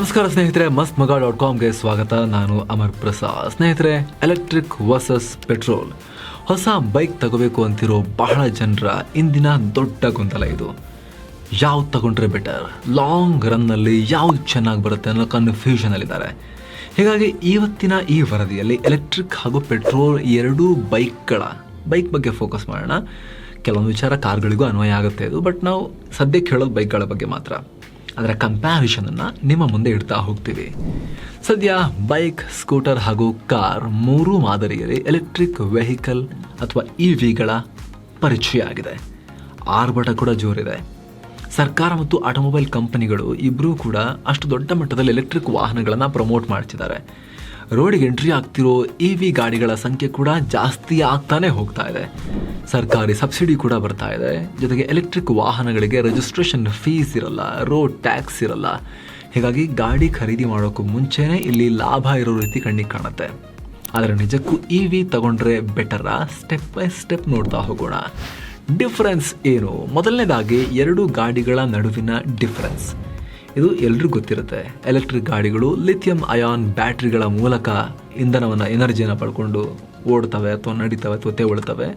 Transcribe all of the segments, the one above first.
ನಮಸ್ಕಾರ ಸ್ನೇಹಿತರೆ ಮಸ್ತ್ ಮಗ ಡಾಟ್ ಕಾಮ್ಗೆ ಸ್ವಾಗತ. ನಾನು ಅಮರ್ ಪ್ರಸಾದ್. ಸ್ನೇಹಿತರೆ ಎಲೆಕ್ಟ್ರಿಕ್ ವರ್ಸಸ್ ಪೆಟ್ರೋಲ್ ಹೊಸ ಬೈಕ್ ತಗೋಬೇಕು ಅಂತಿರೋ ಬಹಳ ಜನರ ಇಂದಿನ ದೊಡ್ಡ ಗೊಂದಲ ಇದು. ಯಾವ್ದು ತಗೊಂಡ್ರೆ ಬೆಟರ್ ಲಾಂಗ್ ರನ್ನಲ್ಲಿ ಯಾವ್ದು ಚೆನ್ನಾಗಿ ಬರುತ್ತೆ ಅನ್ನೋ ಕನ್ಫ್ಯೂಷನಲ್ಲಿದ್ದಾರೆ ಹೀಗಾಗಿ ಇವತ್ತಿನ ಈ ವರದಿಯಲ್ಲಿ ಎಲೆಕ್ಟ್ರಿಕ್ ಹಾಗೂ ಪೆಟ್ರೋಲ್ ಎರಡೂ ಬೈಕ್ಗಳ ಬೈಕ್ ಬಗ್ಗೆ ಫೋಕಸ್ ಮಾಡೋಣ. ಕೆಲವೊಂದು ವಿಚಾರ ಕಾರ್ಗಳಿಗೂ ಅನ್ವಯ ಆಗುತ್ತೆ ಇದು ಬಟ್ ನಾವು ಸದ್ಯಕ್ಕೆ ಹೇಳೋದು ಬೈಕ್ಗಳ ಬಗ್ಗೆ ಮಾತ್ರ. ಅದರ ಕಂಪ್ಯಾರಿಷನನ್ನು ನಿಮ್ಮ ಮುಂದೆ ಇಡ್ತಾ ಹೋಗ್ತೀವಿ. ಸದ್ಯ ಬೈಕ್ ಸ್ಕೂಟರ್ ಹಾಗೂ ಕಾರ್ ಮೂರೂ ಮಾದರಿಯಲ್ಲಿ ಎಲೆಕ್ಟ್ರಿಕ್ ವೆಹಿಕಲ್ ಅಥವಾ ಇ ವಿಗಳ ಪರಿಚಯ ಆಗಿದೆ. ಆರ್ಭಟ ಕೂಡ ಜೋರಿದೆ. ಸರ್ಕಾರ ಮತ್ತು ಆಟೋಮೊಬೈಲ್ ಕಂಪನಿಗಳು ಇಬ್ಬರೂ ಕೂಡ ಅಷ್ಟು ದೊಡ್ಡ ಮಟ್ಟದಲ್ಲಿ ಎಲೆಕ್ಟ್ರಿಕ್ ವಾಹನಗಳನ್ನು ಪ್ರಮೋಟ್ ಮಾಡ್ತಿದ್ದಾರೆ. ರೋಡಿಗೆ ಎಂಟ್ರಿ ಆಗ್ತಿರೋ ಇ ವಿ ಗಾಡಿಗಳ ಸಂಖ್ಯೆ ಕೂಡ ಜಾಸ್ತಿ ಆಗ್ತಾನೆ ಹೋಗ್ತಾ ಇದೆ. ಸರ್ಕಾರಿ ಸಬ್ಸಿಡಿ ಕೂಡ ಬರ್ತಾ ಇದೆ. ಜೊತೆಗೆ ಎಲೆಕ್ಟ್ರಿಕ್ ವಾಹನಗಳಿಗೆ ರಿಜಿಸ್ಟ್ರೇಷನ್ ಫೀಸ್ ಇರಲ್ಲ ರೋಡ್ ಟ್ಯಾಕ್ಸ್ ಇರಲ್ಲ. ಹೀಗಾಗಿ ಗಾಡಿ ಖರೀದಿ ಮಾಡೋಕ್ಕೂ ಮುಂಚೆನೇ ಇಲ್ಲಿ ಲಾಭ ಇರೋ ರೀತಿ ಕಣ್ಣಿಗೆ ಕಾಣುತ್ತೆ. ಆದರೆ ನಿಜಕ್ಕೂ ಇ ವಿ ತಗೊಂಡ್ರೆ ಬೆಟರ ಸ್ಟೆಪ್ ಬೈ ಸ್ಟೆಪ್ ನೋಡ್ತಾ ಹೋಗೋಣ. ಡಿಫ್ರೆನ್ಸ್ ಏನು? ಮೊದಲನೇದಾಗಿ ಎರಡು ಗಾಡಿಗಳ ನಡುವಿನ ಡಿಫರೆನ್ಸ್ ಇದು ಎಲ್ರಿಗೂ ಗೊತ್ತಿರುತ್ತೆ. ಎಲೆಕ್ಟ್ರಿಕ್ ಗಾಡಿಗಳು ಲಿಥಿಯಂ ಅಯಾನ್ ಬ್ಯಾಟ್ರಿಗಳ ಮೂಲಕ ಇಂಧನವನ್ನು ಎನರ್ಜಿಯನ್ನು ಪಡ್ಕೊಂಡು ಓಡ್ತವೆ ಅಥವಾ ನಡೀತವೆ ಅಥವಾ ತೆವಳ್ತವೆ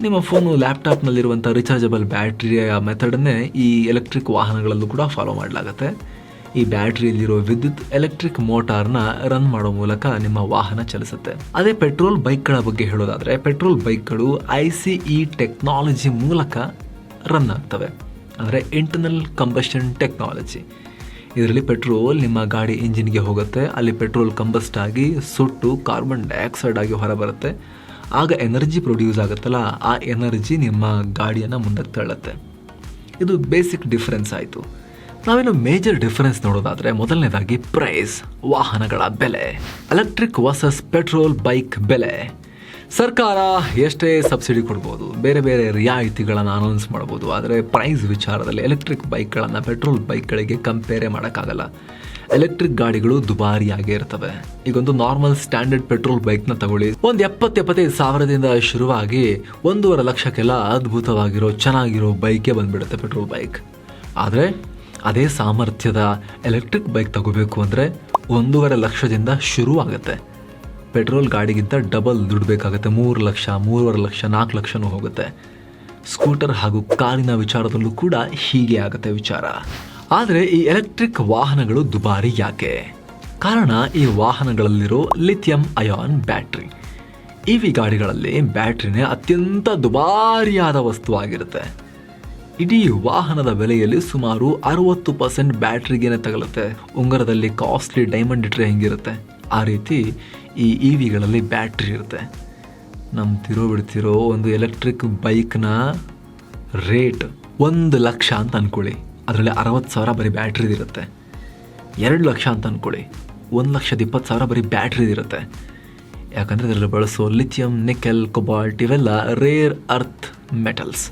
ನಿಮ್ಮ ಫೋನು ಲ್ಯಾಪ್ಟಾಪ್ನಲ್ಲಿರುವಂಥ ರಿಚಾರ್ಜಬಲ್ ಬ್ಯಾಟ್ರಿಯ ಮೆಥಡನ್ನೇ ಈ ಎಲೆಕ್ಟ್ರಿಕ್ ವಾಹನಗಳಲ್ಲೂ ಕೂಡ ಫಾಲೋ ಮಾಡಲಾಗುತ್ತೆ. ಈ ಬ್ಯಾಟ್ರಿಯಲ್ಲಿರೋ ವಿದ್ಯುತ್ ಎಲೆಕ್ಟ್ರಿಕ್ ಮೋಟಾರ್ನ ರನ್ ಮಾಡೋ ಮೂಲಕ ನಿಮ್ಮ ವಾಹನ ಚಲಿಸುತ್ತೆ. ಅದೇ ಪೆಟ್ರೋಲ್ ಬೈಕ್ಗಳ ಬಗ್ಗೆ ಹೇಳೋದಾದ್ರೆ, ಪೆಟ್ರೋಲ್ ಬೈಕ್ಗಳು ಐ ಸಿ ಇ ಟೆಕ್ನಾಲಜಿ ಮೂಲಕ ರನ್ ಆಗ್ತವೆ. ಅಂದರೆ ಇಂಟರ್ನಲ್ ಕಂಬಷನ್ ಟೆಕ್ನಾಲಜಿ ಇದರಲ್ಲಿ ಪೆಟ್ರೋಲ್ ನಿಮ್ಮ ಗಾಡಿ ಇಂಜಿನ್ಗೆ ಹೋಗುತ್ತೆ, ಅಲ್ಲಿ ಪೆಟ್ರೋಲ್ ಕಂಬಸ್ಟ್ ಆಗಿ ಸುಟ್ಟು ಕಾರ್ಬನ್ ಡೈಆಕ್ಸೈಡ್ ಆಗಿ ಹೊರಬರುತ್ತೆ ಆಗ ಎನರ್ಜಿ ಪ್ರೊಡ್ಯೂಸ್ ಆಗುತ್ತಲ್ಲ, ಆ ಎನರ್ಜಿ ನಿಮ್ಮ ಗಾಡಿಯನ್ನು ಮುಂದಕ್ಕೆ ತಳ್ಳುತ್ತೆ. ಇದು ಬೇಸಿಕ್ ಡಿಫ್ರೆನ್ಸ್ ಆಯಿತು. ನಾವೇನು ಮೇಜರ್ ಡಿಫರೆನ್ಸ್ ನೋಡೋದಾದರೆ ಮೊದಲನೇದಾಗಿ ಪ್ರೈಸ್ ವಾಹನಗಳ ಬೆಲೆ. ಎಲೆಕ್ಟ್ರಿಕ್ ವರ್ಸಸ್ ಪೆಟ್ರೋಲ್ ಬೈಕ್ ಬೆಲೆ. ಸರ್ಕಾರ ಎಷ್ಟೇ ಸಬ್ಸಿಡಿ ಕೊಡ್ಬೋದು, ಬೇರೆ ಬೇರೆ ರಿಯಾಯಿತಿಗಳನ್ನು ಅನೌನ್ಸ್ ಮಾಡ್ಬೋದು, ಆದರೆ ಪ್ರೈಸ್ ವಿಚಾರದಲ್ಲಿ ಎಲೆಕ್ಟ್ರಿಕ್ ಬೈಕ್ಗಳನ್ನು ಪೆಟ್ರೋಲ್ ಬೈಕ್ಗಳಿಗೆ ಕಂಪೇರೇ ಮಾಡೋಕ್ಕಾಗಲ್ಲ. ಎಲೆಕ್ಟ್ರಿಕ್ ಗಾಡಿಗಳು ದುಬಾರಿಯಾಗೇ ಇರ್ತವೆ. ಈಗೊಂದು ನಾರ್ಮಲ್ ಸ್ಟ್ಯಾಂಡರ್ಡ್ ಪೆಟ್ರೋಲ್ ಬೈಕ್ನ ತಗೊಳ್ಳಿ. ಒಂದು ಎಪ್ಪತ್ತು ಎಪ್ಪತ್ತೈದು ಸಾವಿರದಿಂದ ಶುರುವಾಗಿ ಒಂದೂವರೆ ಲಕ್ಷಕ್ಕೆಲ್ಲ ಅದ್ಭುತವಾಗಿರೋ, ಚೆನ್ನಾಗಿರೋ ಬೈಕೇ ಬಂದ್ಬಿಡುತ್ತೆ ಪೆಟ್ರೋಲ್ ಬೈಕ್ ಆದರೆ ಅದೇ ಸಾಮರ್ಥ್ಯದ ಎಲೆಕ್ಟ್ರಿಕ್ ಬೈಕ್ ತಗೋಬೇಕು ಅಂದರೆ ಒಂದೂವರೆ ಲಕ್ಷದಿಂದ ಶುರು ಆಗುತ್ತೆ ಪೆಟ್ರೋಲ್ ಗಾಡಿಗಿಂತ ಡಬಲ್ ದುಡ್ಡು ಬೇಕಾಗುತ್ತೆ. ಮೂರು ಲಕ್ಷ, ಮೂರುವರೆ ಲಕ್ಷ, ನಾಲ್ಕು ಲಕ್ಷನೂ ಹೋಗುತ್ತೆ. ಸ್ಕೂಟರ್ ಹಾಗೂ ಕಾರಿನ ವಿಚಾರದಲ್ಲೂ ಕೂಡ ಹೀಗೆ ಆಗುತ್ತೆ ವಿಚಾರ. ಆದರೆ ಈ ಎಲೆಕ್ಟ್ರಿಕ್ ವಾಹನಗಳು ದುಬಾರಿ ಯಾಕೆ? ಕಾರಣ ಈ ವಾಹನಗಳಲ್ಲಿರೋ lithium ion battery. E V ಗಾಡಿಗಳಲ್ಲಿ ಬ್ಯಾಟ್ರಿನೇ ಅತ್ಯಂತ ದುಬಾರಿಯಾದ ವಸ್ತುವಾಗಿರುತ್ತೆ. ಇಡೀ ವಾಹನದ ಬೆಲೆಯಲ್ಲಿ ಸುಮಾರು ಅರವತ್ತು ಪರ್ಸೆಂಟ್ ಬ್ಯಾಟ್ರಿಗೇನೆ ತಗಲುತ್ತೆ. ಉಂಗರದಲ್ಲಿ ಕಾಸ್ಟ್ಲಿ ಡೈಮಂಡ್ ಇಟ್ಟರೆ ಹೆಂಗಿರುತ್ತೆ? ಆ ರೀತಿ ಈ ಇ ವಿಗಳಲ್ಲಿ ಬ್ಯಾಟ್ರಿ ಇರುತ್ತೆ. ತಿರೋ ಬಿಡ್ತಿರೋ ಒಂದು ಎಲೆಕ್ಟ್ರಿಕ್ ಬೈಕ್ನ ರೇಟ್ ಒಂದು ಲಕ್ಷ ಅಂತ ಅಂದ್ಕೊಳ್ಳಿ ಅದರಲ್ಲಿ ಅರವತ್ತು ಸಾವಿರ ಬರೀ ಬ್ಯಾಟ್ರಿದಿರುತ್ತೆ ಎರಡು ಲಕ್ಷ ಅಂತ ಅಂದ್ಕೊಳ್ಳಿ ಒಂದು ಲಕ್ಷದ ಇಪ್ಪತ್ತು ಸಾವಿರ ಬರೀ ಬ್ಯಾಟ್ರಿದಿರುತ್ತೆ ಯಾಕಂದರೆ ಅದರಲ್ಲಿ ಬಳಸೋ ಲಿಥಿಯಂ ನಿಕೆಲ್ ಕೊಬಾಲ್ಟ್ ಇವೆಲ್ಲ ರೇರ್ ಅರ್ತ್ ಮೆಟಲ್ಸ್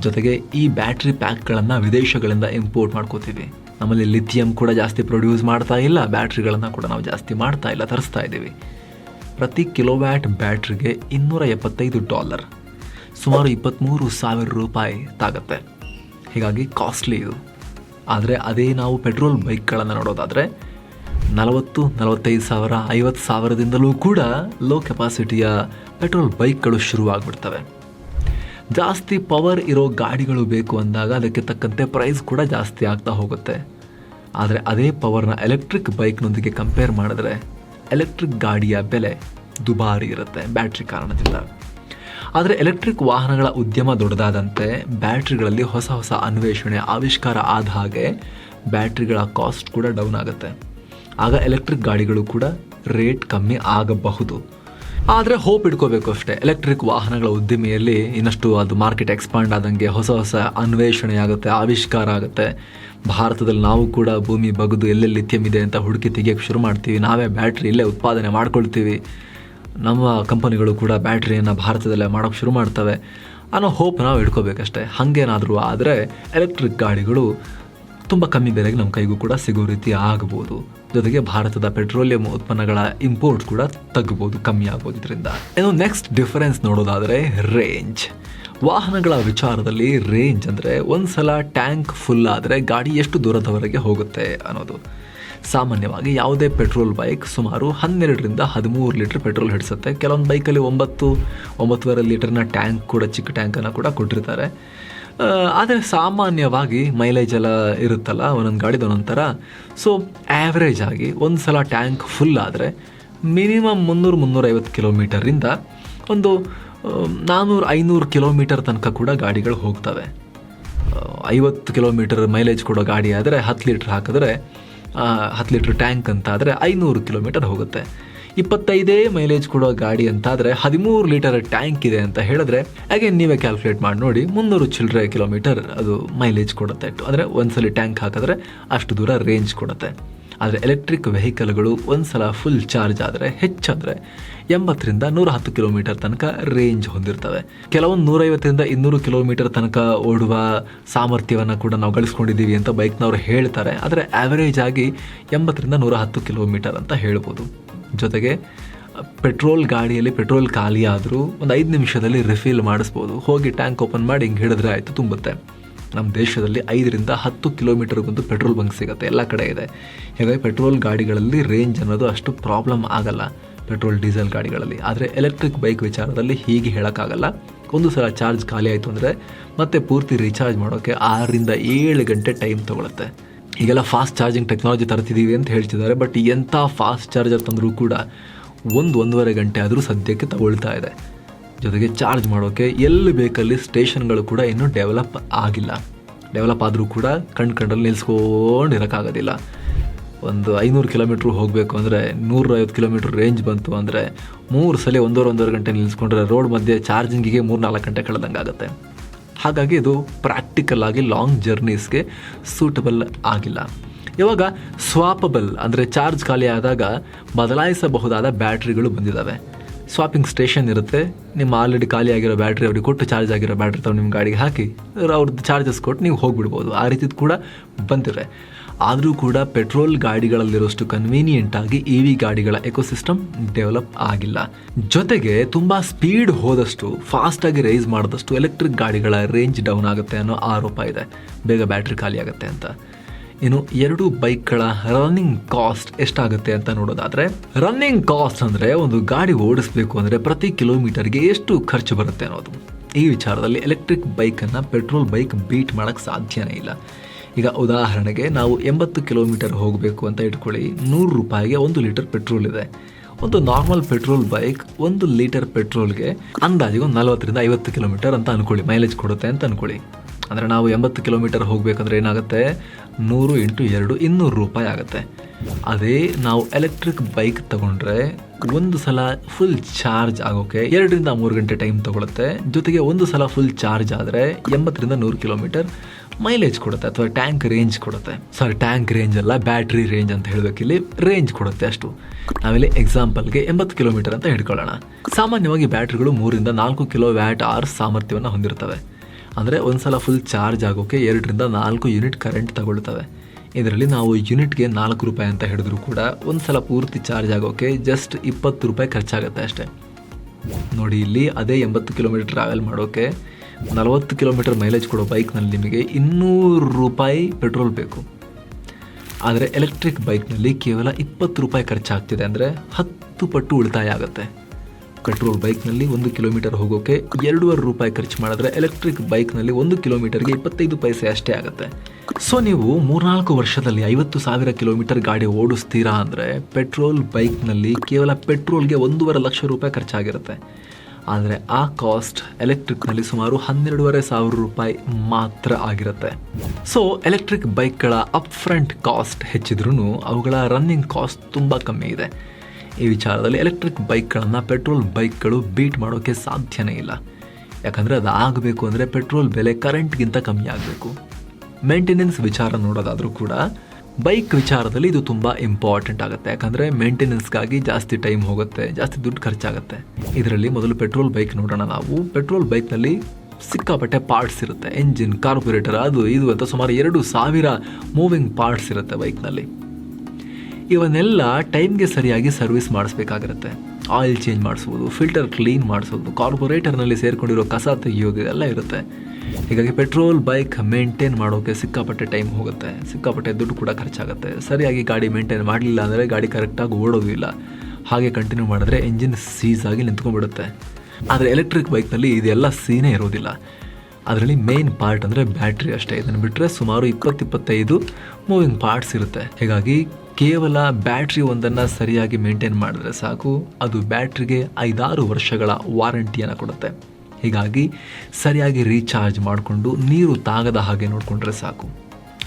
ಜೊತೆಗೆ ಈ ಬ್ಯಾಟ್ರಿ ಪ್ಯಾಕ್ಗಳನ್ನು ವಿದೇಶಗಳಿಂದ ಇಂಪೋರ್ಟ್ ಮಾಡ್ಕೋತೀವಿ. ನಮ್ಮಲ್ಲಿ ಲಿಥಿಯಂ ಕೂಡ ಜಾಸ್ತಿ ಪ್ರೊಡ್ಯೂಸ್ ಮಾಡ್ತಾ ಇಲ್ಲ ಬ್ಯಾಟ್ರಿಗಳನ್ನು ಕೂಡ ನಾವು ಜಾಸ್ತಿ ಮಾಡ್ತಾ ಇಲ್ಲ, ತರಿಸ್ತಾ ಇದ್ದೀವಿ. ಪ್ರತಿ ಕಿಲೋವ್ಯಾಟ್ ಬ್ಯಾಟ್ರಿಗೆ ಇನ್ನೂರ ಎಪ್ಪತ್ತೈದು ಡಾಲರ್ ಸುಮಾರು ಇಪ್ಪತ್ತ್ಮೂರು ಸಾವಿರ ರೂಪಾಯಿ ತಾಗತ್ತೆ. ಹೀಗಾಗಿ ಕಾಸ್ಟ್ಲಿ ಇದು. ಆದರೆ ಅದೇ ನಾವು ಪೆಟ್ರೋಲ್ ಬೈಕ್ಗಳನ್ನು ನೋಡೋದಾದರೆ, ನಲವತ್ತು, ನಲವತ್ತೈದು ಸಾವಿರ, ಐವತ್ತು ಸಾವಿರದಿಂದಲೂ ಕೂಡ ಲೋ ಕೆಪಾಸಿಟಿಯ ಪೆಟ್ರೋಲ್ ಬೈಕ್ಗಳು ಶುರುವಾಗ್ಬಿಡ್ತವೆ. ಜಾಸ್ತಿ ಪವರ್ ಇರೋ ಗಾಡಿಗಳು ಬೇಕು ಅಂದಾಗ ಅದಕ್ಕೆ ತಕ್ಕಂತೆ ಪ್ರೈಸ್ ಕೂಡ ಜಾಸ್ತಿ ಆಗ್ತಾ ಹೋಗುತ್ತೆ. ಆದರೆ ಅದೇ ಪವರ್ನ ಎಲೆಕ್ಟ್ರಿಕ್ ಬೈಕ್ನೊಂದಿಗೆ ಕಂಪೇರ್ ಮಾಡಿದ್ರೆ ಎಲೆಕ್ಟ್ರಿಕ್ ಗಾಡಿಯ ಬೆಲೆ ದುಬಾರಿ ಇರುತ್ತೆ ಬ್ಯಾಟ್ರಿ ಕಾರಣದಿಂದ. ಆದರೆ ಎಲೆಕ್ಟ್ರಿಕ್ ವಾಹನಗಳ ಉದ್ಯಮ ದೊಡ್ಡದಾದಂತೆ ಬ್ಯಾಟ್ರಿಗಳಲ್ಲಿ ಹೊಸ ಹೊಸ ಅನ್ವೇಷಣೆ, ಆವಿಷ್ಕಾರ ಆದ ಹಾಗೆ ಬ್ಯಾಟ್ರಿಗಳ ಕಾಸ್ಟ್ ಕೂಡ ಡೌನ್ ಆಗುತ್ತೆ. ಆಗ ಎಲೆಕ್ಟ್ರಿಕ್ ಗಾಡಿಗಳು ಕೂಡ ರೇಟ್ ಕಮ್ಮಿ ಆಗಬಹುದು. ಆದರೆ ಹೋಪ್ ಇಟ್ಕೋಬೇಕು ಅಷ್ಟೇ. ಎಲೆಕ್ಟ್ರಿಕ್ ವಾಹನಗಳ ಉದ್ದಿಮೆಯಲ್ಲಿ ಇನ್ನಷ್ಟು ಅದು ಮಾರ್ಕೆಟ್ ಎಕ್ಸ್ಪಾಂಡ್ ಆದಂಗೆ ಹೊಸ ಹೊಸ ಅನ್ವೇಷಣೆ ಆಗುತ್ತೆ, ಆವಿಷ್ಕಾರ ಆಗುತ್ತೆ. ಭಾರತದಲ್ಲಿ ನಾವು ಕೂಡ ಭೂಮಿ ಬಗೆದು ಎಲ್ಲೆಲ್ಲಿ ಲಿಥಿಯಂ ಇದೆ ಅಂತ ಹುಡುಕಿ ತೆಗಿಯೋಕ್ಕೆ ಶುರು ಮಾಡ್ತೀವಿ. ನಾವೇ ಬ್ಯಾಟ್ರಿ ಇಲ್ಲೇ ಉತ್ಪಾದನೆ ಮಾಡ್ಕೊಳ್ತೀವಿ. ನಮ್ಮ ಕಂಪನಿಗಳು ಕೂಡ ಬ್ಯಾಟ್ರಿಯನ್ನು ಭಾರತದಲ್ಲೇ ಮಾಡೋಕ್ಕೆ ಶುರು ಮಾಡ್ತವೆ. ಅನ್ನೋ ಹೋಪ್ ನಾವು ಇಟ್ಕೋಬೇಕಷ್ಟೇ. ಹಾಗೇನಾದರೂ ಆದರೆ ಎಲೆಕ್ಟ್ರಿಕ್ ಗಾಡಿಗಳು ತುಂಬ ಕಮ್ಮಿ ಬೆಲೆಗೆ ನಮ್ಮ ಕೈಗೂ ಕೂಡ ಸಿಗೋ ರೀತಿ ಆಗ್ಬೋದು. ಜೊತೆಗೆ ಭಾರತದ ಪೆಟ್ರೋಲಿಯಂ ಉತ್ಪನ್ನಗಳ ಇಂಪೋರ್ಟ್ ಕೂಡ ತಗ್ಗಬಹುದು ಕಮ್ಮಿ ಆಗ್ಬೋದು ಇದರಿಂದ. ಇನ್ನು ನೆಕ್ಸ್ಟ್ ಡಿಫರೆನ್ಸ್ ನೋಡೋದಾದರೆ ರೇಂಜ್ ವಾಹನಗಳ ವಿಚಾರದಲ್ಲಿ ರೇಂಜ್ ಅಂದರೆ ಒಂದು ಸಲ ಟ್ಯಾಂಕ್ ಫುಲ್ ಆದರೆ ಗಾಡಿ ಎಷ್ಟು ದೂರದವರೆಗೆ ಹೋಗುತ್ತೆ ಅನ್ನೋದು. ಸಾಮಾನ್ಯವಾಗಿ ಯಾವುದೇ ಪೆಟ್ರೋಲ್ ಬೈಕ್ ಸುಮಾರು ಹನ್ನೆರಡರಿಂದ ಹದಿಮೂರು ಲೀಟ್ರ್ ಪೆಟ್ರೋಲ್ ಹಿಡಿಸುತ್ತೆ. ಕೆಲವೊಂದು ಬೈಕಲ್ಲಿ ಒಂಬತ್ತು, ಒಂಬತ್ತುವರೆ ಲೀಟರ್ನ ಟ್ಯಾಂಕ್ ಕೂಡ ಚಿಕ್ಕ ಟ್ಯಾಂಕನ್ನು ಕೂಡ ಕೊಟ್ಟಿರ್ತಾರೆ. ಆದರೆ ಸಾಮಾನ್ಯವಾಗಿ ಮೈಲೇಜ್ ಎಲ್ಲ ಇರುತ್ತಲ್ಲ, ಒಂದೊಂದು ಗಾಡಿದು ಒಂದೊಂದು ಥರ. ಸೊ ಆ್ಯಾವ್ರೇಜ್ ಆಗಿ ಒಂದು ಸಲ ಟ್ಯಾಂಕ್ ಫುಲ್ ಆದರೆ ಮಿನಿಮಮ್ ಮುನ್ನೂರು, ಮುನ್ನೂರೈವತ್ತು ಕಿಲೋಮೀಟರಿಂದ ಒಂದು ನಾನ್ನೂರು ಐನೂರು ಕಿಲೋಮೀಟರ್ ತನಕ ಕೂಡ ಗಾಡಿಗಳು ಹೋಗ್ತವೆ. ಐವತ್ತು ಕಿಲೋಮೀಟರ್ ಮೈಲೇಜ್ ಕೊಡೋ ಗಾಡಿ ಆದರೆ ಹತ್ತು ಲೀಟ್ರ್ ಹಾಕಿದ್ರೆ ಹತ್ತು ಲೀಟ್ರ್ ಟ್ಯಾಂಕ್ ಅಂತ ಆದರೆ ಐನೂರು ಕಿಲೋಮೀಟರ್ ಹೋಗುತ್ತೆ. ಇಪ್ಪತ್ತೈದೇ ಮೈಲೇಜ್ ಕೊಡೋ ಗಾಡಿ ಅಂತಾದರೆ ಹದಿಮೂರು ಲೀಟರ್ ಟ್ಯಾಂಕ್ ಇದೆ ಅಂತ ಹೇಳಿದ್ರೆ ಅಗೇನ್ ನೀವೇ ಕ್ಯಾಲ್ಕುಲೇಟ್ ಮಾಡಿ ನೋಡಿ, ಮುನ್ನೂರು ಚಿಲ್ಲರೆ ಕಿಲೋಮೀಟರ್ ಅದು ಮೈಲೇಜ್ ಕೊಡುತ್ತೆ. ಅಂದರೆ ಒಂದ್ಸಲಿ ಟ್ಯಾಂಕ್ ಹಾಕಿದ್ರೆ ಅಷ್ಟು ದೂರ ರೇಂಜ್ ಕೊಡುತ್ತೆ. ಆದರೆ ಎಲೆಕ್ಟ್ರಿಕ್ ವೆಹಿಕಲ್ಗಳು ಒಂದ್ಸಲ ಫುಲ್ ಚಾರ್ಜ್ ಆದರೆ ಹೆಚ್ಚಾದರೆ ಎಂಬತ್ತರಿಂದ ನೂರ ಹತ್ತು ಕಿಲೋಮೀಟರ್ ತನಕ ರೇಂಜ್ ಹೊಂದಿರ್ತವೆ. ಕೆಲವೊಂದು ನೂರೈವತ್ತರಿಂದ ಇನ್ನೂರು ಕಿಲೋಮೀಟರ್ ತನಕ ಓಡುವ ಸಾಮರ್ಥ್ಯವನ್ನು ಕೂಡ ನಾವು ಗಳಿಸ್ಕೊಂಡಿದ್ದೀವಿ ಅಂತ ಬೈಕ್ನವರು ಹೇಳ್ತಾರೆ. ಆದರೆ ಆ್ಯಾವರೇಜ್ ಆಗಿ ಎಂಬತ್ತರಿಂದ ನೂರ ಹತ್ತು ಕಿಲೋಮೀಟರ್ ಅಂತ ಹೇಳ್ಬೋದು. ಜೊತೆಗೆ ಪೆಟ್ರೋಲ್ ಗಾಡಿಯಲ್ಲಿ ಪೆಟ್ರೋಲ್ ಖಾಲಿ ಆದರೂ ಒಂದು ಐದು ನಿಮಿಷದಲ್ಲಿ ರಿಫಿಲ್ ಮಾಡಿಸ್ಬೋದು. ಹೋಗಿ ಟ್ಯಾಂಕ್ ಓಪನ್ ಮಾಡಿ ಹಿಂಗೆ ಹಿಡಿದ್ರೆ ಆಯಿತು, ತುಂಬುತ್ತೆ. ನಮ್ಮ ದೇಶದಲ್ಲಿ ಐದರಿಂದ ಹತ್ತು ಕಿಲೋಮೀಟರ್ಗೊಂದು ಪೆಟ್ರೋಲ್ ಬಂಕ್ ಸಿಗುತ್ತೆ, ಎಲ್ಲ ಕಡೆ ಇದೆ. ಹೀಗಾಗಿ ಪೆಟ್ರೋಲ್ ಗಾಡಿಗಳಲ್ಲಿ ರೇಂಜ್ ಅನ್ನೋದು ಅಷ್ಟು ಪ್ರಾಬ್ಲಮ್ ಆಗಲ್ಲ, ಪೆಟ್ರೋಲ್, ಡೀಸೆಲ್ ಗಾಡಿಗಳಲ್ಲಿ. ಆದರೆ ಎಲೆಕ್ಟ್ರಿಕ್ ಬೈಕ್ ವಿಚಾರದಲ್ಲಿ ಹೀಗೆ ಹೇಳೋಕ್ಕಾಗಲ್ಲ. ಒಂದು ಸಲ ಚಾರ್ಜ್ ಖಾಲಿ ಆಯಿತು ಅಂದರೆ ಮತ್ತೆ ಪೂರ್ತಿ ರೀಚಾರ್ಜ್ ಮಾಡೋಕ್ಕೆ ಆರರಿಂದ ಏಳು ಗಂಟೆ ಟೈಮ್ ತೊಗೊಳುತ್ತೆ. ಈಗೆಲ್ಲ ಫಾಸ್ಟ್ ಚಾರ್ಜಿಂಗ್ ಟೆಕ್ನಾಲಜಿ ತರ್ತಿದ್ದೀವಿ ಅಂತ ಹೇಳ್ತಿದ್ದಾರೆ ಬಟ್ ಎಂಥ ಫಾಸ್ಟ್ ಚಾರ್ಜರ್ ತಂದರೂ ಕೂಡ ಒಂದು ಒಂದೂವರೆ ಗಂಟೆ ಆದರೂ ಸದ್ಯಕ್ಕೆ ತಗೊಳ್ತಾ ಇದೆ. ಜೊತೆಗೆ ಚಾರ್ಜ್ ಮಾಡೋಕ್ಕೆ ಎಲ್ಲಿ ಬೇಕಲ್ಲಿ ಸ್ಟೇಷನ್ಗಳು ಕೂಡ ಇನ್ನೂ ಡೆವಲಪ್ ಆಗಿಲ್ಲ. ಡೆವಲಪ್ ಆದರೂ ಕೂಡ ಕಣ್ ಕಂಡಲ್ಲಿ ನಿಲ್ಸ್ಕೊಂಡು ಇರೋಕ್ಕಾಗೋದಿಲ್ಲ. ಒಂದು ಐನೂರು ಕಿಲೋಮೀಟ್ರ್ ಹೋಗಬೇಕು ಅಂದರೆ ನೂರೈವತ್ತು ಕಿಲೋಮೀಟ್ರ್ ರೇಂಜ್ ಬಂತು ಅಂದರೆ ಮೂರು ಸಲ ಒಂದೂವರೆ ಒಂದೂವರೆ ಗಂಟೆ ನಿಲ್ಲಿಸ್ಕೊಂಡ್ರೆ ರೋಡ್ ಮಧ್ಯೆ ಚಾರ್ಜಿಂಗಿಗೆ ಮೂರು ನಾಲ್ಕು ಗಂಟೆ ಕಳೆದಂಗೆ ಆಗುತ್ತೆ ಹಾಗಾಗಿ ಇದು ಪ್ರಾಕ್ಟಿಕಲ್ ಆಗಿ ಲಾಂಗ್ ಜರ್ನೀಸ್ಗೆ ಸೂಟಬಲ್ ಆಗಿಲ್ಲ. ಇವಾಗ ಸ್ವಾಪಬಲ್ ಅಂದರೆ ಚಾರ್ಜ್ ಖಾಲಿ ಆದಾಗ ಬದಲಾಯಿಸಬಹುದಾದ ಬ್ಯಾಟ್ರಿಗಳು ಬಂದಿದ್ದಾವೆ ಸ್ವಾಪಿಂಗ್ ಸ್ಟೇಷನ್ ಇರುತ್ತೆ, ನಿಮ್ಮ ಆಲ್ರೆಡಿ ಖಾಲಿ ಆಗಿರೋ ಬ್ಯಾಟ್ರಿ ಅವ್ರಿಗೆ ಕೊಟ್ಟು ಚಾರ್ಜ್ ಆಗಿರೋ ಬ್ಯಾಟ್ರಿ ತಾವು ನಿಮ್ಮ ಗಾಡಿಗೆ ಹಾಕಿ ಅವ್ರದ್ದು ಚಾರ್ಜಸ್ ಕೊಟ್ಟು ನೀವು ಹೋಗಿಬಿಡ್ಬೋದು. ಆ ರೀತಿದು ಕೂಡ ಬಂದಿದೆ. ಆದರೂ ಕೂಡ ಪೆಟ್ರೋಲ್ ಗಾಡಿಗಳಲ್ಲಿರೋಷ್ಟು ಕನ್ವೀನಿಯೆಂಟ್ ಆಗಿ ಇ ವಿ ಗಾಡಿಗಳ ಎಕೋಸಿಸ್ಟಮ್ ಡೆವಲಪ್ ಆಗಿಲ್ಲ. ಜೊತೆಗೆ ತುಂಬ ಸ್ಪೀಡ್ ಹೋದಷ್ಟು ಫಾಸ್ಟಾಗಿ ರೈಸ್ ಮಾಡಿದಷ್ಟು ಎಲೆಕ್ಟ್ರಿಕ್ ಗಾಡಿಗಳ ರೇಂಜ್ ಡೌನ್ ಆಗುತ್ತೆ ಅನ್ನೋ ಆರೋಪ ಇದೆ. ಬೇಗ ಬ್ಯಾಟ್ರಿ ಖಾಲಿ ಆಗುತ್ತೆ ಅಂತ. ಇನ್ನು ಎರಡು ಬೈಕ್ಗಳ ರನ್ನಿಂಗ್ ಕಾಸ್ಟ್ ಎಷ್ಟಾಗುತ್ತೆ ಅಂತ ನೋಡೋದಾದ್ರೆ ರನ್ನಿಂಗ್ ಕಾಸ್ಟ್ ಅಂದರೆ ಒಂದು ಗಾಡಿ ಓಡಿಸಬೇಕು ಅಂದರೆ ಪ್ರತಿ ಕಿಲೋಮೀಟರ್ಗೆ ಎಷ್ಟು ಖರ್ಚು ಬರುತ್ತೆ ಅನ್ನೋದು. ಈ ವಿಚಾರದಲ್ಲಿ ಎಲೆಕ್ಟ್ರಿಕ್ ಬೈಕನ್ನು ಪೆಟ್ರೋಲ್ ಬೈಕ್ ಬೀಟ್ ಮಾಡೋಕ್ಕೆ ಸಾಧ್ಯನೇ ಇಲ್ಲ. ಈಗ ಉದಾಹರಣೆಗೆ ನಾವು ಎಂಬತ್ತು ಕಿಲೋಮೀಟರ್ ಹೋಗಬೇಕು ಅಂತ ಇಟ್ಕೊಳ್ಳಿ. ನೂರು ರೂಪಾಯಿಗೆ ಒಂದು ಲೀಟರ್ ಪೆಟ್ರೋಲ್ ಇದೆ. ಒಂದು ನಾರ್ಮಲ್ ಪೆಟ್ರೋಲ್ ಬೈಕ್ ಒಂದು ಲೀಟರ್ ಪೆಟ್ರೋಲ್ಗೆ ಅಂದಾಜಿಗೆ ಒಂದು ನಲವತ್ತರಿಂದ ಐವತ್ತು ಕಿಲೋಮೀಟರ್ ಅಂತ ಅನ್ಕೊಳ್ಳಿ. ಮೈಲೇಜ್ ಕೊಡುತ್ತೆ ಅಂತ ಅನ್ಕೊಳ್ಳಿ. ಅಂದರೆ ನಾವು ಎಂಬತ್ತು ಕಿಲೋಮೀಟರ್ ಹೋಗಬೇಕಂದ್ರೆ ಏನಾಗುತ್ತೆ? ನೂರು ಇಂಟು ಎರಡು ಇನ್ನೂರು ರೂಪಾಯಿ ಆಗುತ್ತೆ. ಅದೇ ನಾವು ಎಲೆಕ್ಟ್ರಿಕ್ ಬೈಕ್ ತಗೊಂಡ್ರೆ ಒಂದು ಸಲ ಫುಲ್ ಚಾರ್ಜ್ ಆಗೋಕೆ ಎರಡರಿಂದ ಮೂರು ಗಂಟೆ ಟೈಮ್ ತಗೊಳುತ್ತೆ. ಜೊತೆಗೆ ಒಂದು ಸಲ ಫುಲ್ ಚಾರ್ಜ್ ಆದರೆ ಎಂಬತ್ತರಿಂದ ನೂರು ಕಿಲೋಮೀಟರ್ ಮೈಲೇಜ್ ಕೊಡುತ್ತೆ ಅಥವಾ ಟ್ಯಾಂಕ್ ರೇಂಜ್ ಕೊಡುತ್ತೆ? ಸಾರಿ ಟ್ಯಾಂಕ್ ರೇಂಜ್ ಅಲ್ಲ ಬ್ಯಾಟ್ರಿ ರೇಂಜ್ ಅಂತ ಹೇಳಬೇಕಿಲ್ಲಿ ರೇಂಜ್ ಕೊಡುತ್ತೆ ಅಷ್ಟು. ನಾವಿಲ್ಲಿ ಎಕ್ಸಾಂಪಲ್ಗೆ ಎಂಬತ್ತು ಕಿಲೋಮೀಟರ್ ಅಂತ ಹಿಡ್ಕೊಳ್ಳೋಣ. ಸಾಮಾನ್ಯವಾಗಿ ಬ್ಯಾಟ್ರಿಗಳು ಮೂರಿಂದ ನಾಲ್ಕು ಕಿಲೋ ವ್ಯಾಟ್ ಆರ್ ಸಾಮರ್ಥ್ಯವನ್ನು ಹೊಂದಿರ್ತವೆ ಅಂದರೆ ಒಂದ್ಸಲ ಫುಲ್ ಚಾರ್ಜ್ ಆಗೋಕ್ಕೆ ಎರಡರಿಂದ ನಾಲ್ಕು ಯೂನಿಟ್ ಕರೆಂಟ್ ತಗೊಳ್ತವೆ ಇದರಲ್ಲಿ ನಾವು ಯೂನಿಟ್ಗೆ ನಾಲ್ಕು ರೂಪಾಯಿ ಅಂತ ಹಿಡಿದ್ರು ಕೂಡ ಒಂದು ಸಲ ಪೂರ್ತಿ ಚಾರ್ಜ್ ಆಗೋಕ್ಕೆ ಜಸ್ಟ್ ಇಪ್ಪತ್ತು ರೂಪಾಯಿ ಖರ್ಚಾಗುತ್ತೆ ಅಷ್ಟೇ. ನೋಡಿ, ಇಲ್ಲಿ ಅದೇ ಎಂಬತ್ತು ಕಿಲೋಮೀಟರ್ ಟ್ರಾವೆಲ್ ಮಾಡೋಕ್ಕೆ ನಲವತ್ತು ಕಿಲೋಮೀಟರ್ ಮೈಲೇಜ್ ಕೊಡೋ ಬೈಕ್ನಲ್ಲಿ ನಿಮಗೆ ಇನ್ನೂರು ರೂಪಾಯಿ ಪೆಟ್ರೋಲ್ ಬೇಕು. ಆದರೆ ಎಲೆಕ್ಟ್ರಿಕ್ ಬೈಕ್ನಲ್ಲಿ ಕೇವಲ ಇಪ್ಪತ್ತು ರೂಪಾಯಿ ಖರ್ಚಾಗ್ತಿದೆ ಅಂದರೆ ಹತ್ತು ಪಟ್ಟು ಉಳಿತಾಯ ಆಗುತ್ತೆ. ಪೆಟ್ರೋಲ್ ಬೈಕ್ನಲ್ಲಿ ಒಂದು ಕಿಲೋಮೀಟರ್ ಹೋಗೋಕ್ಕೆ ಎರಡೂವರೆ ರೂಪಾಯಿ ಖರ್ಚು ಮಾಡಿದ್ರೆ ಎಲೆಕ್ಟ್ರಿಕ್ ಬೈಕ್ನಲ್ಲಿ ಒಂದು ಕಿಲೋಮೀಟರ್ಗೆ ಇಪ್ಪತ್ತೈದು ಪೈಸೆ ಅಷ್ಟೇ ಆಗುತ್ತೆ. ಸೊ ನೀವು ಮೂರ್ನಾಲ್ಕು ವರ್ಷದಲ್ಲಿ ಐವತ್ತು ಸಾವಿರ ಕಿಲೋಮೀಟರ್ ಗಾಡಿ ಓಡಿಸ್ತೀರಾ ಅಂದರೆ ಪೆಟ್ರೋಲ್ ಬೈಕ್ನಲ್ಲಿ ಕೇವಲ ಪೆಟ್ರೋಲ್ಗೆ ಒಂದೂವರೆ ಲಕ್ಷ ರೂಪಾಯಿ ಖರ್ಚಾಗಿರುತ್ತೆ. ಆದರೆ ಆ ಕಾಸ್ಟ್ ಎಲೆಕ್ಟ್ರಿಕ್ನಲ್ಲಿ ಸುಮಾರು ಹನ್ನೆರಡೂವರೆ ಸಾವಿರ ರೂಪಾಯಿ ಮಾತ್ರ ಆಗಿರುತ್ತೆ. ಸೊ ಎಲೆಕ್ಟ್ರಿಕ್ ಬೈಕ್ಗಳ ಅಪ್ ಫ್ರಂಟ್ ಕಾಸ್ಟ್ ಹೆಚ್ಚಿದ್ರೂ ಅವುಗಳ ರನ್ನಿಂಗ್ ಕಾಸ್ಟ್ ತುಂಬ ಕಮ್ಮಿ ಇದೆ. ಈ ವಿಚಾರದಲ್ಲಿ ಎಲೆಕ್ಟ್ರಿಕ್ ಬೈಕ್ಗಳನ್ನು ಪೆಟ್ರೋಲ್ ಬೈಕ್ಗಳು ಬೀಟ್ ಮಾಡೋಕ್ಕೆ ಸಾಧ್ಯನೇ ಇಲ್ಲ. ಯಾಕಂದರೆ ಅದು ಆಗಬೇಕು ಅಂದರೆ ಪೆಟ್ರೋಲ್ ಬೆಲೆ ಕರೆಂಟ್ಗಿಂತ ಕಮ್ಮಿ ಆಗಬೇಕು. ಮೇಂಟೆನೆನ್ಸ್ ವಿಚಾರ ನೋಡೋದಾದರೂ ಕೂಡ ಬೈಕ್ ವಿಚಾರದಲ್ಲಿ ಇದು ತುಂಬ ಇಂಪಾರ್ಟೆಂಟ್ ಆಗುತ್ತೆ. ಯಾಕಂದರೆ ಮೇಂಟೆನೆನ್ಸ್ಗಾಗಿ ಜಾಸ್ತಿ ಟೈಮ್ ಹೋಗುತ್ತೆ, ಜಾಸ್ತಿ ದುಡ್ಡು ಖರ್ಚಾಗುತ್ತೆ. ಇದರಲ್ಲಿ ಮೊದಲು ಪೆಟ್ರೋಲ್ ಬೈಕ್ ನೋಡೋಣ ನಾವು. ಪೆಟ್ರೋಲ್ ಬೈಕ್ನಲ್ಲಿ ಸಿಕ್ಕಾಪಟ್ಟೆ ಪಾರ್ಟ್ಸ್ ಇರುತ್ತೆ. ಎಂಜಿನ್ ಕಾರ್ಪೊರೇಟರ್ ಅದು ಇದು ಅಂತ ಸುಮಾರು ಎರಡು ಸಾವಿರ ಮೂವಿಂಗ್ ಪಾರ್ಟ್ಸ್ ಇರುತ್ತೆ ಬೈಕ್ನಲ್ಲಿ ಇವನ್ನೆಲ್ಲ ಟೈಮ್ಗೆ ಸರಿಯಾಗಿ ಸರ್ವಿಸ್ ಮಾಡಿಸ್ಬೇಕಾಗಿರುತ್ತೆ. ಆಯಿಲ್ ಚೇಂಜ್ ಮಾಡಿಸ್ಬೋದು ಫಿಲ್ಟರ್ ಕ್ಲೀನ್ ಮಾಡಿಸೋದು ಕಾರ್ಪೊರೇಟರ್ನಲ್ಲಿ ಸೇರಿಕೊಂಡಿರೋ ಕಸ ತೆಗಿಯೋದು ಎಲ್ಲ ಇರುತ್ತೆ. ಹೀಗಾಗಿ ಪೆಟ್ರೋಲ್, ಬೈಕ್ ಮೇಂಟೈನ್ ಮಾಡೋಕೆ ಸಿಕ್ಕಾಪಟ್ಟೆ ಟೈಮ್ ಹೋಗುತ್ತೆ. ಸಿಕ್ಕಾಪಟ್ಟೆ ದುಡ್ಡು ಕೂಡ ಖರ್ಚಾಗುತ್ತೆ. ಸರಿಯಾಗಿ ಗಾಡಿ ಮೇಂಟೈನ್ ಮಾಡಲಿಲ್ಲ ಅಂದರೆ ಗಾಡಿ ಕರೆಕ್ಟಾಗಿ ಓಡೋದಿಲ್ಲ. ಹಾಗೆ ಕಂಟಿನ್ಯೂ ಮಾಡಿದ್ರೆ ಎಂಜಿನ್ ಸೀಸ್ ಆಗಿ ನಿಂತ್ಕೊಂಡ್ಬಿಡುತ್ತೆ. ಆದರೆ ಎಲೆಕ್ಟ್ರಿಕ್ ಬೈಕ್ನಲ್ಲಿ ಇದೆಲ್ಲ ಸೀನೇ ಇರೋದಿಲ್ಲ. ಅದರಲ್ಲಿ ಮೇನ್ ಪಾರ್ಟ್ ಅಂದರೆ ಬ್ಯಾಟ್ರಿ ಅಷ್ಟೇ. ಇದನ್ನು ಬಿಟ್ಟರೆ ಸುಮಾರು ಇಪ್ಪತ್ತು ಇಪ್ಪತ್ತೈದು ಮೂವಿಂಗ್ ಪಾರ್ಟ್ಸ್ ಇರುತ್ತೆ. ಹೀಗಾಗಿ ಕೇವಲ ಬ್ಯಾಟ್ರಿ ಒಂದನ್ನು ಸರಿಯಾಗಿ ಮೇಂಟೈನ್ ಮಾಡಿದ್ರೆ ಸಾಕು. ಅದು ಬ್ಯಾಟ್ರಿಗೆ ಐದಾರು ವರ್ಷಗಳ ವಾರಂಟಿಯನ್ನು ಕೊಡುತ್ತೆ. ಹೀಗಾಗಿ ಸರಿಯಾಗಿ ರೀಚಾರ್ಜ್ ಮಾಡಿಕೊಂಡು ನೀರು ತಾಗದ ಹಾಗೆ ನೋಡಿಕೊಂಡ್ರೆ ಸಾಕು.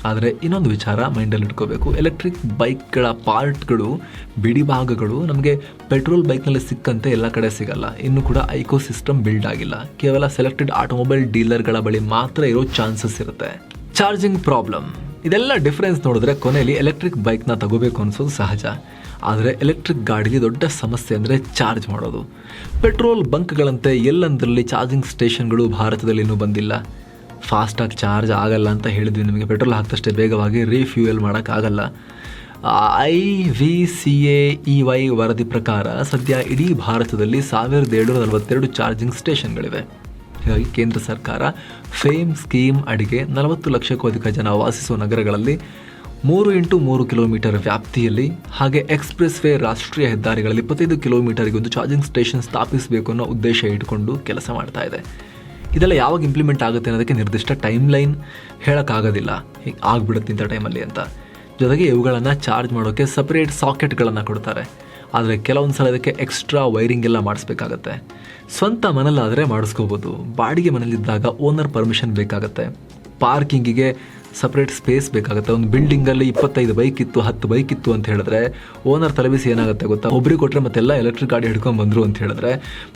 ಆದರೆ ಇನ್ನೊಂದು ವಿಚಾರ ಮೈಂಡಲ್ಲಿ ಇಟ್ಕೋಬೇಕು. ಎಲೆಕ್ಟ್ರಿಕ್ ಬೈಕ್ಗಳ ಪಾರ್ಟ್ಗಳು ಬಿಡಿ ಭಾಗಗಳು ನಮಗೆ ಪೆಟ್ರೋಲ್ ಬೈಕ್ನಲ್ಲಿ ಸಿಕ್ಕಂತೆ ಎಲ್ಲ ಕಡೆ ಸಿಗಲ್ಲ. ಇನ್ನು ಕೂಡ ಐಕೋ ಸಿಸ್ಟಮ್ ಬಿಲ್ಡ್ ಆಗಿಲ್ಲ. ಕೇವಲ ಸೆಲೆಕ್ಟೆಡ್ ಆಟೋಮೊಬೈಲ್ ಡೀಲರ್ಗಳ ಬಳಿ ಮಾತ್ರ ಇರೋ ಚಾನ್ಸಸ್ ಇರುತ್ತೆ. ಚಾರ್ಜಿಂಗ್ ಪ್ರಾಬ್ಲಮ್ ಇದೆಲ್ಲ ಡಿಫ್ರೆನ್ಸ್ ನೋಡಿದ್ರೆ ಕೊನೆಯಲ್ಲಿ ಎಲೆಕ್ಟ್ರಿಕ್ ಬೈಕ್ನ ತಗೋಬೇಕು ಅನಿಸೋದು ಸಹಜ. ಆದರೆ ಎಲೆಕ್ಟ್ರಿಕ್ ಗಾಡಿಗೆ ದೊಡ್ಡ ಸಮಸ್ಯೆ ಅಂದರೆ ಚಾರ್ಜ್ ಮಾಡೋದು. ಪೆಟ್ರೋಲ್ ಬಂಕ್ಗಳಂತೆ ಎಲ್ಲಂದರಲ್ಲಿ ಚಾರ್ಜಿಂಗ್ ಸ್ಟೇಷನ್ಗಳು ಭಾರತದಲ್ಲಿ ಇನ್ನೂ ಬಂದಿಲ್ಲ. ಫಾಸ್ಟಾಗಿ ಚಾರ್ಜ್ ಆಗಲ್ಲ ಅಂತ ಹೇಳಿದ್ವಿ ನಿಮಗೆ. ಪೆಟ್ರೋಲ್ ಹಾಕಿದಷ್ಟೇ ಬೇಗವಾಗಿ ರೀಫ್ಯೂಯಲ್ ಮಾಡೋಕ್ಕಾಗಲ್ಲ I V C A E Y ವರದಿ ಪ್ರಕಾರ ಸದ್ಯ ಇಡೀ ಭಾರತದಲ್ಲಿ ಸಾವಿರದ ಏಳ್ನೂರ ನಲವತ್ತೆರಡು ಚಾರ್ಜಿಂಗ್ ಸ್ಟೇಷನ್ಗಳಿವೆ. ಹೀಗಾಗಿ ಕೇಂದ್ರ ಸರ್ಕಾರ ಫೇಮ್ ಸ್ಕೀಮ್ ಅಡಿಗೆ ನಲವತ್ತು ಲಕ್ಷಕ್ಕೂ ಅಧಿಕ ಜನ ವಾಸಿಸುವ ನಗರಗಳಲ್ಲಿ ಮೂರು ಇಂಟು ಮೂರು ಕಿಲೋಮೀಟರ್ ವ್ಯಾಪ್ತಿಯಲ್ಲಿ ಹಾಗೆ ಎಕ್ಸ್ಪ್ರೆಸ್ ವೇ ರಾಷ್ಟ್ರೀಯ ಹೆದ್ದಾರಿಗಳಲ್ಲಿ ಇಪ್ಪತ್ತೈದು ಕಿಲೋಮೀಟರ್ಗೆ ಒಂದು ಚಾರ್ಜಿಂಗ್ ಸ್ಟೇಷನ್ ಸ್ಥಾಪಿಸಬೇಕು ಅನ್ನೋ ಉದ್ದೇಶ ಇಟ್ಕೊಂಡು ಕೆಲಸ ಮಾಡ್ತಾ ಇದೆ. ಇದೆಲ್ಲ ಯಾವಾಗ ಇಂಪ್ಲಿಮೆಂಟ್ ಆಗುತ್ತೆ ಅನ್ನೋದಕ್ಕೆ ನಿರ್ದಿಷ್ಟ ಟೈಮ್ ಲೈನ್ ಹೇಳೋಕ್ಕಾಗೋದಿಲ್ಲ. ಹೀಗೆ ಆಗ್ಬಿಡುತ್ತೆ ಇಂಥ ಟೈಮಲ್ಲಿ ಅಂತ. ಜೊತೆಗೆ ಇವುಗಳನ್ನು ಚಾರ್ಜ್ ಮಾಡೋಕ್ಕೆ ಸಪ್ರೇಟ್ ಸಾಕೆಟ್ಗಳನ್ನು ಕೊಡ್ತಾರೆ. ಆದರೆ ಕೆಲವೊಂದು ಸಲ ಇದಕ್ಕೆ ಎಕ್ಸ್ಟ್ರಾ ವೈರಿಂಗ್ ಎಲ್ಲ ಮಾಡಿಸ್ಬೇಕಾಗತ್ತೆ. ಸ್ವಂತ ಮನೇಲಾದರೆ ಮಾಡಿಸ್ಕೋಬೋದು. ಬಾಡಿಗೆ ಮನೇಲಿದ್ದಾಗ ಓನರ್ ಪರ್ಮಿಷನ್ ಬೇಕಾಗತ್ತೆ. ಪಾರ್ಕಿಂಗಿಗೆ ಸಪ್ರೇಟ್ ಸ್ಪೇಸ್ ಬೇಕಾಗುತ್ತೆ. ಒಂದು ಬಿಲ್ಡಿಂಗಲ್ಲಿ ಇಪ್ಪತ್ತೈದು ಬೈಕ್ ಇತ್ತು, ಹತ್ತು ಬೈಕ್ ಇತ್ತು ಅಂತ ಹೇಳಿದ್ರೆ ಓನರ್ ತಲೆಬಿಸಿ ಏನಾಗುತ್ತೆ ಗೊತ್ತಾ? ಒಬ್ರಿಗೆ ಕೊಟ್ಟರೆ ಮತ್ತೆಲ್ಲ ಎಲೆಕ್ಟ್ರಿಕ್ ಗಾಡಿ ಹಿಡ್ಕೊಂಡು ಬಂದರು ಅಂತ ಹೇಳಿದ್ರೆ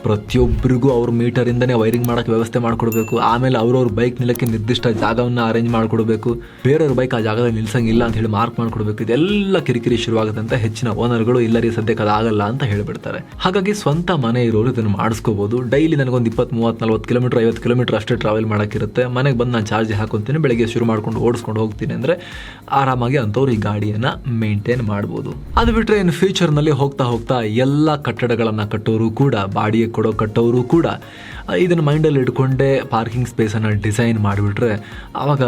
ಪ್ರತಿಯೊಬ್ಬರಿಗೂ ಅವ್ರ ಮೀಟರಿಂದನೇ ವೈರಿಂಗ್ ಮಾಡೋಕ್ಕೆ ವ್ಯವಸ್ಥೆ ಮಾಡಿಕೊಡ್ಬೇಕು. ಆಮೇಲೆ ಅವ್ರವ್ರ ಬೈಕ್ ನಿಲ್ಲಕ್ಕೆ ನಿರ್ದಿಷ್ಟ ಜಾಗವನ್ನು ಅರೇಂಜ್ ಮಾಡಿಕೊಡ್ಬೇಕು. ಬೇರೆಯವ್ರ ಬೈಕ್ ಆ ಜಾಗದಲ್ಲಿ ನಿಲ್ಸಂಗಿಲ್ಲ ಅಂತ ಹೇಳಿ ಮಾರ್ಕ್ ಮಾಡಿಕೊಡ್ಬೇಕು. ಇದೆಲ್ಲ ಕಿರಿಕಿರಿ ಶುರುವಾಗದಂತ ಹೆಚ್ಚಿನ ಓನರ್ಗಳು ಇಲ್ಲ ರೀ ಸದ್ಯಕ್ಕೆ ಅದಾಗಲ್ಲ ಅಂತ ಹೇಳಿಬಿಡ್ತಾರೆ. ಹಾಗಾಗಿ ಸ್ವಂತ ಮನೆ ಇರೋರು ಇದನ್ನು ಮಾಡಿಸ್ಕೋಬಹುದು ಡೈಲಿ ನನಗೊಂದು ಇಪ್ಪತ್ತು ಮೂವತ್ತು ನಲ್ವತ್ತು ಕಿಲೋಮೀಟರ್ ಐವತ್ತು ಕಿಲೋಮೀಟರ್ ಅಷ್ಟೇ ಟ್ರಾವೆಲ್ ಮಾಡೋಕ್ಕಿರುತ್ತೆ. ಮನೆಗೆ ಬಂದು ನಾನು ಚಾರ್ಜ್ ಹಾಕೊತೀನಿ, ಬೆಳಗ್ಗೆ ಶುರು ಮಾಡ್ಕೊಂಡು ಓಡಿಸ್ಕೊಂಡು ಹೋಗ್ತೀನಿ ಅಂದರೆ ಆರಾಮಾಗಿ ಅಂಥವ್ರು ಈ ಗಾಡಿಯನ್ನು ಮೇಂಟೈನ್ ಮಾಡ್ಬೋದು. ಅದು ಬಿಟ್ಟರೆ ಇನ್ನು ಫ್ಯೂಚರ್ನಲ್ಲಿ ಹೋಗ್ತಾ ಹೋಗ್ತಾ ಎಲ್ಲ ಕಟ್ಟಡಗಳನ್ನು ಕಟ್ಟೋರು ಕೂಡ, ಬಾಡಿಗೆ ಕೊಡೋ ಕಟ್ಟೋರು ಕೂಡ ಇದನ್ನು ಮೈಂಡಲ್ಲಿ ಇಟ್ಕೊಂಡೇ ಪಾರ್ಕಿಂಗ್ ಸ್ಪೇಸನ್ನು ಡಿಸೈನ್ ಮಾಡಿಬಿಟ್ರೆ ಆವಾಗ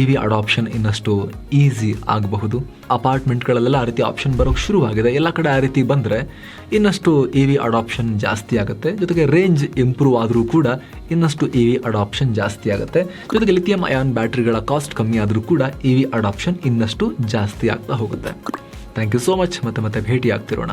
ಇ ವಿ ಅಡಾಪ್ಷನ್ ಇನ್ನಷ್ಟು ಈಸಿ ಆಗಬಹುದು. ಅಪಾರ್ಟ್ಮೆಂಟ್ಗಳಲ್ಲೆಲ್ಲ ಆ ರೀತಿ ಆಪ್ಷನ್ ಬರೋಕ್ಕೆ ಶುರುವಾಗಿದೆ. ಎಲ್ಲ ಕಡೆ ಆ ರೀತಿ ಬಂದರೆ ಇನ್ನಷ್ಟು ಇ ವಿ ಅಡಾಪ್ಷನ್ ಜಾಸ್ತಿ ಆಗುತ್ತೆ. ಜೊತೆಗೆ ರೇಂಜ್ ಇಂಪ್ರೂವ್ ಆದರೂ ಕೂಡ ಇನ್ನಷ್ಟು ಇ ವಿ ಅಡಾಪ್ಷನ್ ಜಾಸ್ತಿ ಆಗುತ್ತೆ. ಜೊತೆಗೆ ಲಿಥಿಯಂ ಅಯಾನ್ ಬ್ಯಾಟ್ರಿಗಳ ಕಾಸ್ಟ್ ಕಮ್ಮಿ ಆದರೂ ಕೂಡ ಇ ವಿ ಅಡಾಪ್ಷನ್ ಇನ್ನಷ್ಟು ಜಾಸ್ತಿ ಆಗ್ತಾ ಹೋಗುತ್ತೆ. ಥ್ಯಾಂಕ್ ಯು ಸೋ ಮಚ್ ಮತ್ತೆ ಮತ್ತೆ ಭೇಟಿ ಆಗ್ತಿರೋಣ